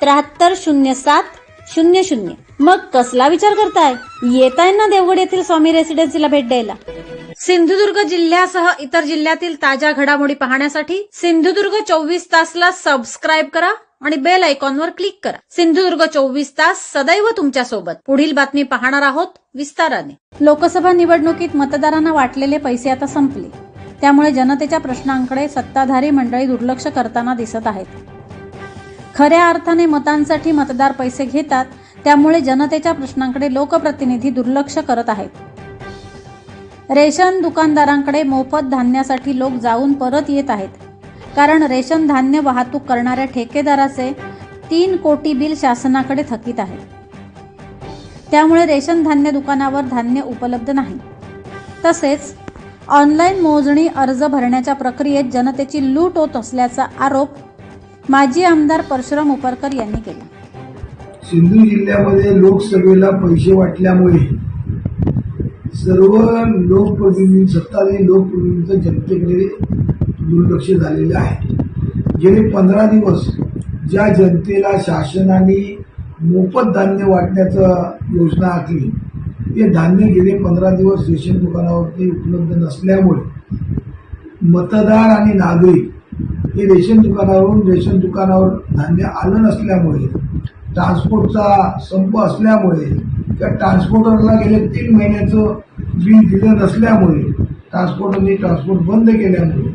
त्र्याहत्तर शून्य सात शून्य शून्य. मग कसला विचार करताय? येताय ना देवगड येथील स्वामी रेसिडेन्सीला भेट द्यायला. सिंधुदुर्ग जिल्ह्यासह इतर जिल्ह्यातील ताज्या घडामोडी पाहण्यासाठी सिंधुदुर्ग चोवीस तासला सबस्क्राईब करा आणि बेल आयकॉनवर क्लिक करा. सिंधुदुर्ग चोवीस तास सदैव तुमच्यासोबत पुढील बातमी पाहणार आहोत विस्ताराने. लोकसभा निवडणुकीत मतदारांना वाटलेले पैसे आता संपले. त्यामुळे जनतेच्या प्रश्नांकडे सत्ताधारी मंडळी दुर्लक्ष करताना दिसत आहेत. खऱ्या अर्थाने मतांसाठी मतदार पैसे घेतात त्यामुळे जनतेच्या प्रश्नांकडे लोकप्रतिनिधी दुर्लक्ष करत आहेत. रेशन दुकानदारांकडे मोफत धान्यासाठी लोक जाऊन परत येत आहेत. कारण रेशन धान्य वाहतूक करणाऱ्या ठेकेदाराचे तीन कोटी बिल शासनाकडे थकीत आहे. त्यामुळे रेशन धान्य दुकानावर धान्य उपलब्ध नाही. तसेच ऑनलाईन मोजणी अर्ज भरण्याच्या प्रक्रियेत जनतेची लूट होत असल्याचा आरोप माजी आमदार परशुराम उपरकर यांनी केला. सिंधू जिल्ह्यामध्ये लोकसभेला पैसे वाटल्यामुळे सर्व लोकप्रतिनिधी सत्ताधारी लोकप्रतिनिधींचं जनतेकडे दुर्लक्ष झालेलं आहे. गेले पंधरा दिवस ज्या जनतेला शासनाने मोफत धान्य वाटण्याचं योजना आखली ते धान्य गेले पंधरा दिवस रेशन दुकानावरती उपलब्ध नसल्यामुळे मतदार आणि नागरिक हे रेशन दुकानावरून रेशन दुकानावर धान्य आलं नसल्यामुळे ट्रान्सपोर्टचा संप असल्यामुळे त्या ट्रान्सपोर्टरला गेले तीन महिन्याचं बिल दिलं नसल्यामुळे ट्रान्सपोर्टरने ट्रान्सपोर्ट बंद केल्यामुळे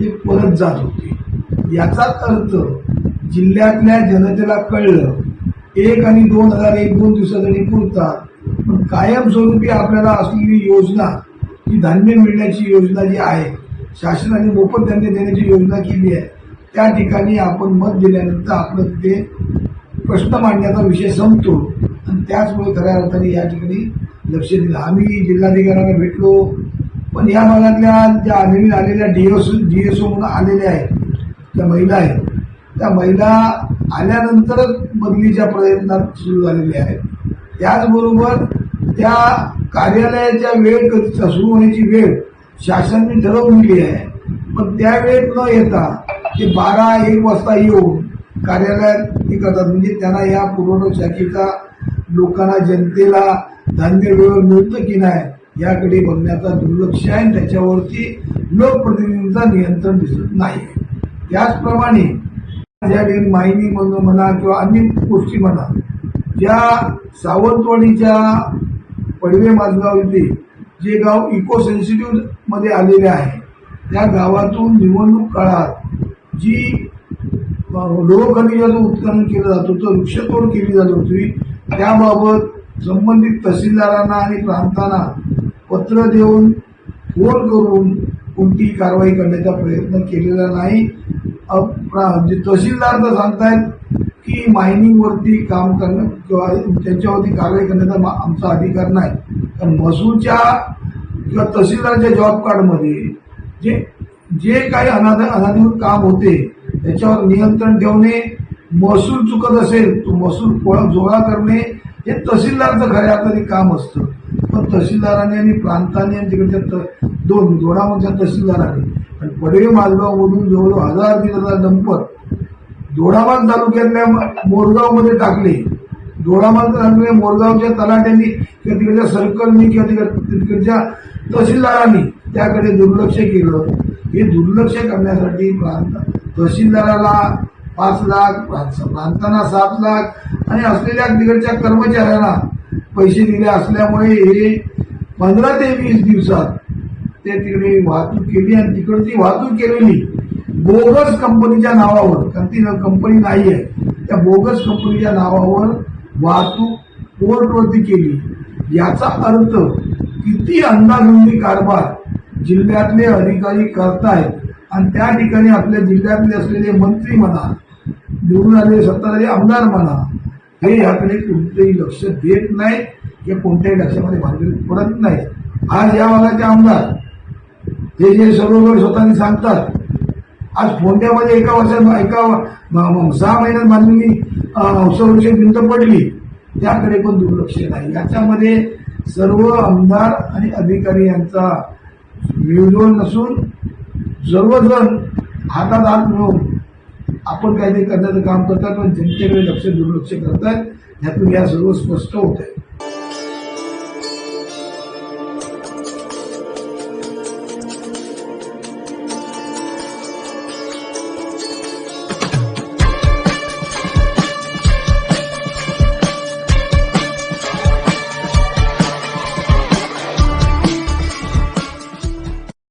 ते परत जात होते. याचाच अर्थ जिल्ह्यातल्या जनतेला कळलं एक आणि दोन हजार एक दोन दिवसासाठी पुरतात पण कायमस्वरूपी आपल्याला असलेली योजना ही धान्य मिळण्याची योजना जी आहे शासनाने मोफत धान्य देण्याची योजना केली आहे. त्या ठिकाणी आपण मत दिल्यानंतर आपलं तिथे प्रश्न मांडण्याचा विषय संपतो. आणि त्याचमुळे खऱ्या अर्थाने या ठिकाणी लक्ष दिलं. आम्ही जिल्हाधिकाऱ्यांना भेटलो. पण या भागातल्या ज्या नवीन आलेल्या D S D S O म्हणून आलेल्या आहेत त्या महिला आहेत. त्या महिला आल्यानंतरच बदलीच्या प्रयत्नात सुरू झालेल्या आहेत. त्याचबरोबर त्या कार्यालयाच्या वेळ कधी सुरू होण्याची वेळ शासनाने ठरवलेली आहे. पण त्यावेळेत न येता ते बारा एक वाजता येऊन कार्यालयात हे करतात. म्हणजे त्यांना या पुरवठा शाखेचा लोकांना जनतेला धान्य वेळेवर मिळतं की नाही याकडे बघण्याचा दुर्लक्ष आहे आणि त्याच्यावरती लोकप्रतिनिधींचा नियंत्रण दिसत नाही. त्याचप्रमाणे ज्या ठिकाणी मायनिंग म्हणून म्हणा किंवा अन्य गोष्टी म्हणा ज्या सावंतवाडीच्या पडवे माझगाव इथे जे गाव इको सेन्सिटिव्ह मध्ये आलेले आहे. त्या गावातून निवडणूक काळात जी लोहखनिजाचं उत्खनन केलं जात होतं वृक्षतोड केली जात होती त्याबाबत संबंधित तहसीलदारांना आणि प्रांतांना पत्र देऊन फोन करून कोणतीही कारवाई करण्याचा प्रयत्न केलेला नाही. प्रा- जे तहसीलदार तर सांगतायत की मायनिंगवरती काम करणं किंवा त्यांच्यावरती कारवाई करण्याचा मा- आमचा अधिकार नाही. पण महसूलच्या किंवा तहसीलदारच्या जॉब कार्डमध्ये जे जे काही अनाध अनाधिकृत काम होते त्याच्यावर नियंत्रण ठेवणे महसूल चुकत असेल तो महसूल जोळा करणे हे तहसीलदारचं खऱ्या अर्थाने काम असतं. पण तहसीलदारांनी आणि प्रांताने आणि तिकडच्या त- दोन दोडामधल्या तहसीलदारांनी आणि पडवे मालगावमधून जवळजवळ हजार तीन हजार डंपर दोडामाल तालुक्यातल्या मोरगावमध्ये टाकले. दोडामाल तालुक्यातल्या मोरगावच्या तलाट्यांनी किंवा तिकडच्या सर्कलनी किंवा तिकड- तिकडच्या तहसीलदारांनी त्याकडे दुर्लक्ष केलं. हे दुर्लक्ष करण्यासाठी प्रांत तहसीलदाराला पाच लाख प्रांतांना सात लाख आणि असलेल्या तिकडच्या कर्मचाऱ्यांना पैसे दिले असल्यामुळे हे पंधरा ते वीस दिवसात ते तिकडे वाहतूक केली आणि तिकडची वाहतूक केलेली बोगस कंपनीच्या नावावर कारण ती कंपनी नाही आहे त्या बोगस कंपनीच्या नावावर वाहतूक पोर्टवरती केली. याचा अर्थ किती अंदाधुंदी कारभार जिल्ह्यातले अधिकारी करतायत आणि त्या ठिकाणी आपल्या जिल्ह्यातले असलेले मंत्री म्हणा निवडून आलेले सत्ताधारी आमदार म्हणा हे याकडे कोणतेही लक्ष देत नाही किंवा कोणत्याही लक्षामध्ये भानगडीत पडत नाही आज या भागाचे आमदार हे जे सरोवर स्वतःने सांगतात आज फोंड्यामध्ये एका वर्षात एका म- सहा महिन्यात बांधलेली संरक्षण भिंत पडली. त्याकडे पण दुर्लक्ष नाही. याच्यामध्ये सर्व आमदार आणि अधिकारी यांचा मिळजोल नसून सर्वजण हातात हात मिळून आपण काहीतरी करण्याचं काम करतात पण जनतेकडे लक्ष दुर्लक्ष करतात. ह्यातून या सर्व स्पष्ट होत आहे.